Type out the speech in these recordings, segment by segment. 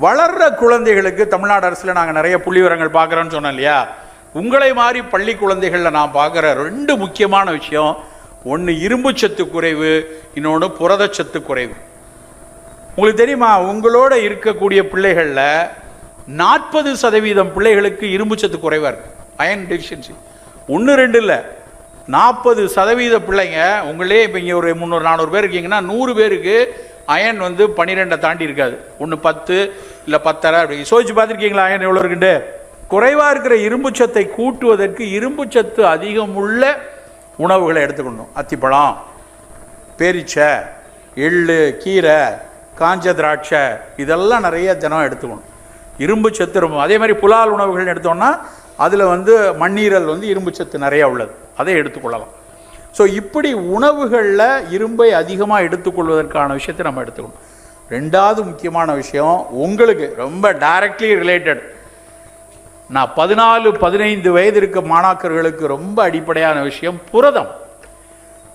வளர்ற குழந்தைகளுக்கு தமிழ்நாடு அரசில் நாங்கள் நிறைய புள்ளிவரங்கள் பார்க்குறோன்னு சொன்னோம் இல்லையா? உங்களை மாதிரி பள்ளி குழந்தைகளில் நான் பார்க்குற ரெண்டு முக்கியமான விஷயம் ஒன்று இரும்புச்சத்து குறைவு இன்னொன்று புரதச்சத்து குறைவு. உங்களுக்கு தெரியுமா? உங்களோட இருக்கக்கூடிய பிள்ளைகளில் நாற்பது சதவீதம் பிள்ளைகளுக்கு இரும்பு சத்து குறைவாக இருக்குது அயன் டெஃபிஷியன்சி ஒன்று ரெண்டு இல்லை. நாற்பது சதவீத பிள்ளைங்க உங்களே இப்போ இங்கே ஒரு முந்நூறு நானூறு பேர் இருக்கீங்கன்னா நூறு பேருக்கு அயன் வந்து பன்னிரெண்டை தாண்டி இருக்காது. ஒன்று பத்து இல்லை பத்தரை அப்படி. சோதிச்சு பார்த்துருக்கீங்களா அயன் எவ்வளோ இருக்குண்டு குறைவாக இருக்கிற இரும்புச்சத்தை கூட்டுவதற்கு இரும்புச்சத்து அதிகம் உள்ள உணவுகளை எடுத்துக்கணும். அத்திப்பழம் பேரிச்சை எள்ளு கீரை காஞ்ச திராட்சை இதெல்லாம் நிறைய தினம் எடுத்துக்கணும். இரும்பு சத்து ரொம்ப அதே மாதிரி புலால் உணவுகள் எடுத்தோம்னா அதில் வந்து மண்ணீரல் வந்து இரும்பு சத்து நிறையா உள்ளது. அதை எடுத்துக்கொள்ளலாம். ஸோ இப்படி உணவுகளில் இரும்பை அதிகமாக எடுத்துக்கொள்வதற்கான விஷயத்தை நம்ம எடுத்துக்கணும். ரெண்டாவது முக்கியமான விஷயம் உங்களுக்கு ரொம்ப டைரக்ட்லி ரிலேட்டட் நான் பதினாலு பதினைந்து வயது இருக்க மாணாக்கர்களுக்கு ரொம்ப அடிப்படையான விஷயம் புரதம்.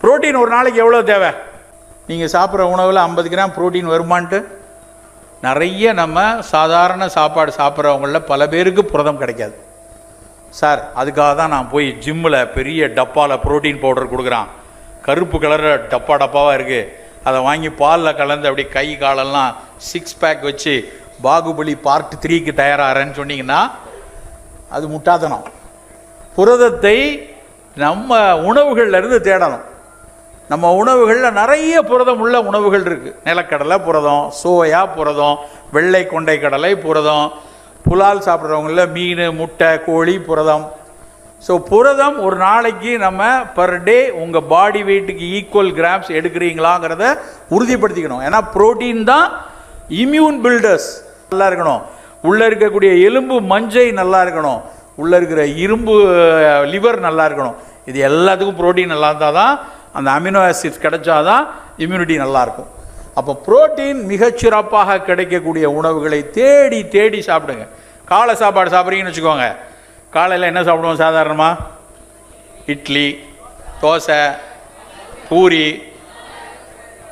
புரோட்டீன் ஒரு நாளைக்கு எவ்வளோ தேவை? நீங்கள் சாப்பிட்ற உணவில் ஐம்பது கிராம் புரோட்டீன் வருமான்ட்டு? நிறைய நம்ம சாதாரண சாப்பாடு சாப்பிட்றவங்களில் பல பேருக்கு புரதம் கிடைக்காது. சார் அதுக்காக தான் நான் போய் ஜிம்மில் பெரிய டப்பாவில் புரோட்டீன் பவுடர் கொடுக்குறான். கருப்பு கலரில் டப்பா டப்பாவாக இருக்குது அதை வாங்கி பாலில் கலந்து அப்படியே கை காலெல்லாம் சிக்ஸ் பேக் வச்சு பாகுபலி பார்ட் த்ரீக்கு தயாராகிறேன்னு சொன்னீங்கன்னா அது முட்டாதனம் புரதத்தை நம்ம உணவுகள்லேருந்து தேடணும். நம்ம உணவுகளில் நிறைய புரதம் உள்ள உணவுகள் இருக்குது நிலக்கடலை புரதம் சோயா புரதம் வெள்ளை கொண்டை கடலை புரதம் புலால் சாப்பிட்றவங்கள மீன் முட்டை கோழி புரதம். ஸோ புரதம் ஒரு நாளைக்கு நம்ம பர் டே உங்கள் பாடி வெயிட்டுக்கு ஈக்குவல் கிராம்ஸ் எடுக்கிறீங்களாங்கிறத உறுதிப்படுத்திக்கணும். ஏன்னா புரோட்டீன் தான் இம்யூன் பில்டர்ஸ் நல்லா இருக்கணும். உள்ளே இருக்கக்கூடிய எலும்பு மஞ்சை நல்லா இருக்கணும். உள்ளே இருக்கிற இரும்பு லிவர் நல்லா இருக்கணும். இது எல்லாத்துக்கும் ப்ரோட்டீன் நல்லா இருந்தால் தான் அந்த அமினோ ஆசிட்ஸ் கிடைச்சாதான் இம்யூனிட்டி நல்லாயிருக்கும் அப்போ புரோட்டீன் மிகச்சிறப்பாக கிடைக்கக்கூடிய உணவுகளை தேடி தேடி சாப்பிடுங்க. காலை சாப்பாடு சாப்பிட்றீங்கன்னு வச்சுக்கோங்க. காலையில் என்ன சாப்பிடுவோம் சாதாரணமாக இட்லி தோசை பூரி.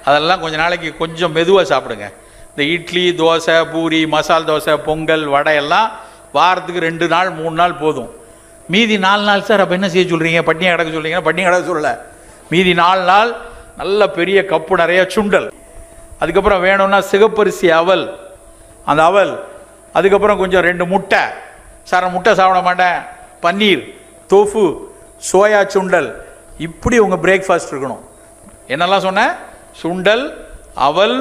அதெல்லாம் கொஞ்சம் நாளைக்கு கொஞ்சம் மெதுவாக சாப்பிடுங்க. இந்த இட்லி தோசை பூரி மசால் தோசை பொங்கல் வடை எல்லாம் வாரத்துக்கு ரெண்டு நாள் மூணு நாள் போதும். மீதி நாலு நாள் சார் அப்போ என்ன செய்ய சொல்கிறீங்க பட்டினி கிடக்க சொல்கிறீங்கன்னா பட்டினி கிடக்க சொல்லலை. மீதி நாலு நாள் நல்ல பெரிய கப்பு நிறைய சுண்டல். அதுக்கப்புறம் வேணும்னா சிகப்பரிசி அவல். அந்த அவல் அதுக்கப்புறம் கொஞ்சம் ரெண்டு முட்டை. சார் முட்டை சாப்பிட மாட்டேன். Paneer tofu soya sundal. இப்படி உங்கள் பிரேக்ஃபாஸ்ட் இருக்கணும். என்னெல்லாம் சொன்னேன் சுண்டல் அவல்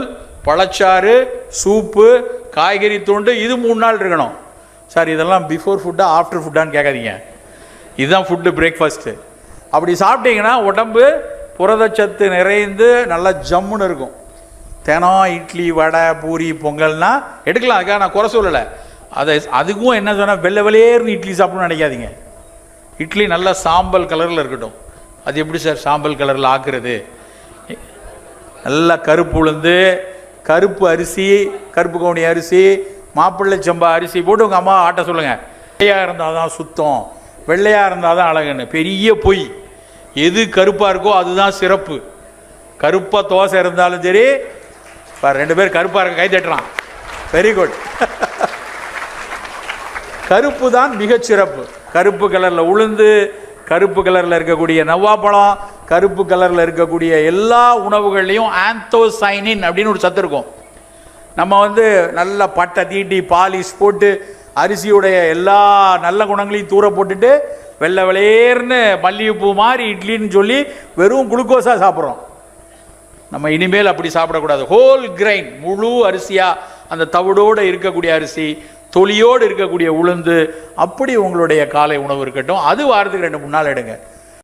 பழச்சாறு சூப்பு காய்கறி துண்டு இது மூணு நாள் இருக்கணும். சார் இதெல்லாம் பிஃபோர் ஃபுட்டா ஆஃப்டர் ஃபுட்டான்னு கேட்காதீங்க. இதுதான் ஃபுட்டு பிரேக்ஃபாஸ்ட்டு அப்படி சாப்பிட்டீங்கன்னா உடம்பு புரதச்சத்து நிறைந்து நல்லா ஜம்முன்னு இருக்கும். தினம் இட்லி வடை பூரி பொங்கல்னால் எடுக்கலாம். அதுக்காக நான் குறை சொல்லலை. அதை அதுக்கும் என்ன சொன்னால் வெள்ளை வெளியேறு இட்லி சாப்பிடணும்னு நினைக்காதீங்க. இட்லி நல்லா சாம்பல் கலரில் இருக்கட்டும். அது எப்படி சார் சாம்பல் கலரில் ஆக்குறது? நல்லா கருப்பு உளுந்து கருப்பு அரிசி கருப்பு கவுனி அரிசி மாப்பிள்ளை சம்பா அரிசி போட்டு உங்கள் அம்மா ஆட்ட சொல்லுங்கள் வெள்ளையாக இருந்தால் தான் சுத்தம். வெள்ளையாக இருந்தால் தான் அழகுன்னு. பெரிய பொய். எது கருப்பாக இருக்கோ அதுதான் சிறப்பு. கருப்பாக தோசை இருந்தாலும் சரி பாரு ரெண்டு பேர் கருப்பாக இருக்க கை தட்டுறான். வெரி குட் கருப்பு தான் மிகச்சிறப்பு கருப்பு கலரில் உளுந்து கருப்பு கலரில் இருக்கக்கூடிய நவ்வாப்பழம் கருப்பு கலரில் இருக்கக்கூடிய எல்லா உணவுகள்லையும் ஆந்தோசைனின் அப்படின்னு ஒரு சத்து இருக்கும். நம்ம வந்து நல்ல பட்டை தீட்டி பாலிஷ் போட்டு அரிசியுடைய எல்லா நல்ல குணங்களையும் தூர போட்டுட்டு வெள்ளை வெளியேர்னு மல்லிகைப்பூ மாதிரி இட்லின்னு சொல்லி வெறும் குளுக்கோஸாக சாப்பிட்றோம். நம்ம இனிமேல் அப்படி சாப்பிடக்கூடாது. ஹோல் கிரைன் முழு அரிசியாக அந்த தவிடோடு இருக்கக்கூடிய அரிசி தொலியோடு இருக்கக்கூடிய உளுந்து அப்படி உங்களுடைய காலை உணவு இருக்கட்டும். அது வாரத்துக்கு ரெண்டு மூணு நாள் எடுங்க.